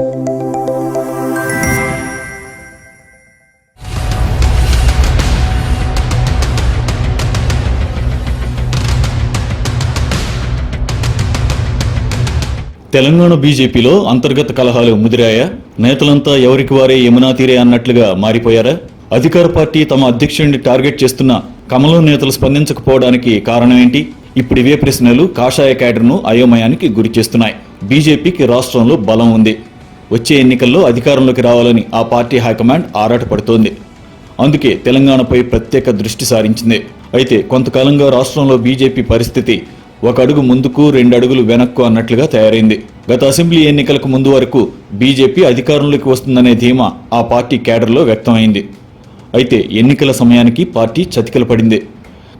తెలంగాణ బీజేపీలో అంతర్గత కలహాలు ముదిరాయా? నేతలంతా ఎవరికి వారే యమునా తీరే అన్నట్లుగా మారిపోయారా? అధికార పార్టీ తమ అధ్యక్షుడిని టార్గెట్ చేస్తున్న కమలం నేతలు స్పందించకపోవడానికి కారణం ఏంటి ఇప్పుడు ఇవే ప్రశ్నలు కాషాయ క్యాడర్ను అయోమయానికి గురి చేస్తున్నాయి. బీజేపీకి రాష్ట్రంలో బలం ఉంది. వచ్చే ఎన్నికల్లో అధికారంలోకి రావాలని ఆ పార్టీ హైకమాండ్ ఆరాటపడుతోంది. అందుకే తెలంగాణపై ప్రత్యేక దృష్టి సారించింది. అయితే కొంతకాలంగా రాష్ట్రంలో బీజేపీ పరిస్థితి ఒక అడుగు ముందుకు రెండు అడుగులు వెనక్కు అన్నట్లుగా తయారైంది. గత అసెంబ్లీ ఎన్నికలకు ముందు వరకు బీజేపీ అధికారంలోకి వస్తుందనే ధీమా ఆ పార్టీ కేడర్లో వ్యక్తమైంది. అయితే ఎన్నికల సమయానికి పార్టీ చతికిల పడింది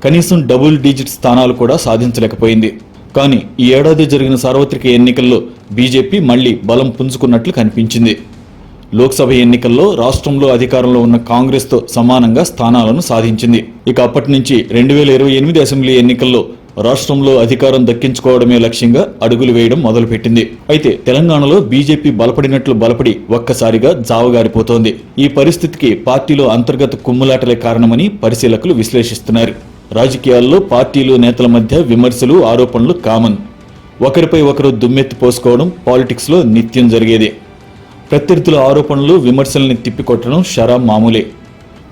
కనీసం డబుల్ డిజిట్ స్థానాలు కూడా సాధించలేకపోయింది. కానీ ఈ ఏడాది జరిగిన సార్వత్రిక ఎన్నికల్లో బీజేపీ మళ్ళీ బలం పుంజుకున్నట్లు కనిపించింది. లోక్సభ ఎన్నికల్లో రాష్ట్రంలో అధికారంలో ఉన్న కాంగ్రెస్తో సమానంగా స్థానాలను సాధించింది. ఇక అప్పటి నుంచి రెండు వేల ఇరవై ఎనిమిది అసెంబ్లీ ఎన్నికల్లో రాష్ట్రంలో అధికారం దక్కించుకోవడమే లక్ష్యంగా అడుగులు వేయడం మొదలుపెట్టింది. అయితే తెలంగాణలో బీజేపీ బలపడినట్లు బలపడి ఒక్కసారిగా జావగారిపోతోంది. ఈ పరిస్థితికి పార్టీలో అంతర్గత కుమ్ములాటలే కారణమని పరిశీలకులు విశ్లేషిస్తున్నారు. రాజకీయాల్లో పార్టీలు నేతల మధ్య విమర్శలు ఆరోపణలు కామన్. ఒకరిపై ఒకరు దుమ్మెత్తి పోసుకోవడం పాలిటిక్స్లో నిత్యం జరిగేదే. ప్రత్యర్థుల ఆరోపణలు విమర్శల్ని తిప్పికొట్టడం షరా మామూలే.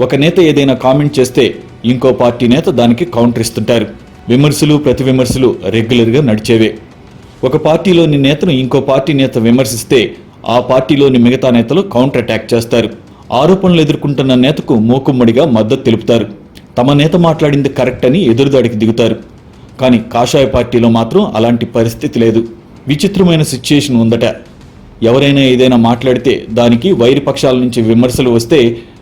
ఒక నేత ఏదైనా కామెంట్ చేస్తే ఇంకో పార్టీ నేత దానికి కౌంటర్ ఇస్తుంటారు. విమర్శలు ప్రతి విమర్శలు రెగ్యులర్గా నడిచేవే. ఒక పార్టీలోని నేతను ఇంకో పార్టీ నేత విమర్శిస్తే ఆ పార్టీలోని మిగతా నేతలు కౌంటర్ అటాక్ చేస్తారు. ఆరోపణలు ఎదుర్కొంటున్న నేతకు మూకుమ్మడిగా మద్దతు తెలుపుతారు. తమ నేత మాట్లాడింది కరెక్ట్ అని ఎదురుదాడికి దిగుతారు. కానీ కాషాయ పార్టీలో మాత్రం అలాంటి పరిస్థితి లేదు. విచిత్రమైన సిచ్యుయేషన్ ఉందట. ఎవరైనా ఏదైనా మాట్లాడితే దానికి వైరిపక్షాల నుంచి విమర్శలు వస్తే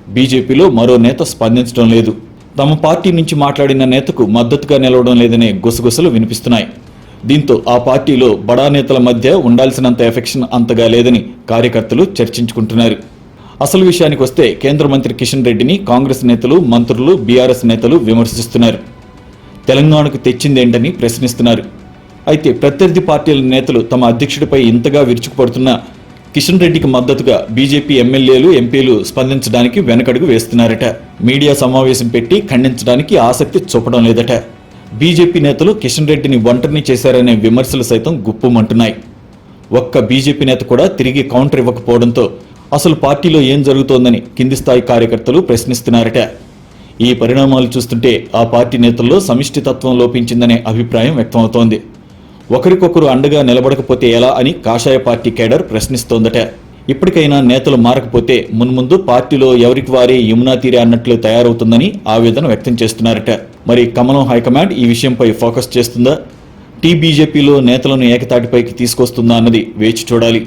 బీజేపీలో మరో నేత స్పందించడం లేదు. తమ పార్టీ నుంచి మాట్లాడిన నేతకు మద్దతుగా నిలవడం లేదనే గుసగుసలు వినిపిస్తున్నాయి. దీంతో ఆ పార్టీలో బడా నేతల మధ్య ఉండాల్సినంత ఎఫెక్షన్ అంతగా లేదని కార్యకర్తలు చర్చించుకుంటున్నారు. అసలు విషయానికి వస్తే కేంద్ర మంత్రి కిషన్ రెడ్డిని కాంగ్రెస్ నేతలు మంత్రులు బీఆర్ఎస్ నేతలు విమర్శిస్తున్నారు. తెలంగాణకు తెచ్చిందేంటని ప్రశ్నిస్తున్నారు. అయితే ప్రత్యర్థి పార్టీల నేతలు తమ అధ్యక్షుడిపై ఇంతగా విరుచుకుపడుతున్న కిషన్ రెడ్డికి మద్దతుగా బీజేపీ ఎమ్మెల్యేలు ఎంపీలు స్పందించడానికి వెనకడుగు వేస్తున్నారట. మీడియా సమావేశం పెట్టి ఖండించడానికి ఆసక్తి చూపడం లేదట. బీజేపీ నేతలు కిషన్ రెడ్డిని ఒంటరిని చేశారనే విమర్శలు సైతం గుప్పుమంటున్నాయి. ఒక్క బీజేపీ నేత కూడా తిరిగి కౌంటర్ ఇవ్వకపోవడంతో అసలు పార్టీలో ఏం జరుగుతోందని కింది స్థాయి కార్యకర్తలు ప్రశ్నిస్తున్నారట. ఈ పరిణామాలు చూస్తుంటే ఆ పార్టీ నేతల్లో సమిష్టితత్వం లోపించిందనే అభిప్రాయం వ్యక్తమవుతోంది. ఒకరికొకరు అండగా నిలబడకపోతే ఎలా అని కాషాయ పార్టీ కేడర్ ప్రశ్నిస్తోందట. ఇప్పటికైనా నేతలు మారకపోతే మున్ముందు పార్టీలో ఎవరికి వారే యమునా తీరే అన్నట్లు తయారవుతుందని ఆవేదన వ్యక్తం చేస్తున్నారట. మరి కమలం హైకమాండ్ ఈ విషయంపై ఫోకస్ చేస్తుందా? టీ బీజేపీలో నేతలను ఏకతాటిపైకి తీసుకొస్తుందా అన్నది వేచి చూడాలి.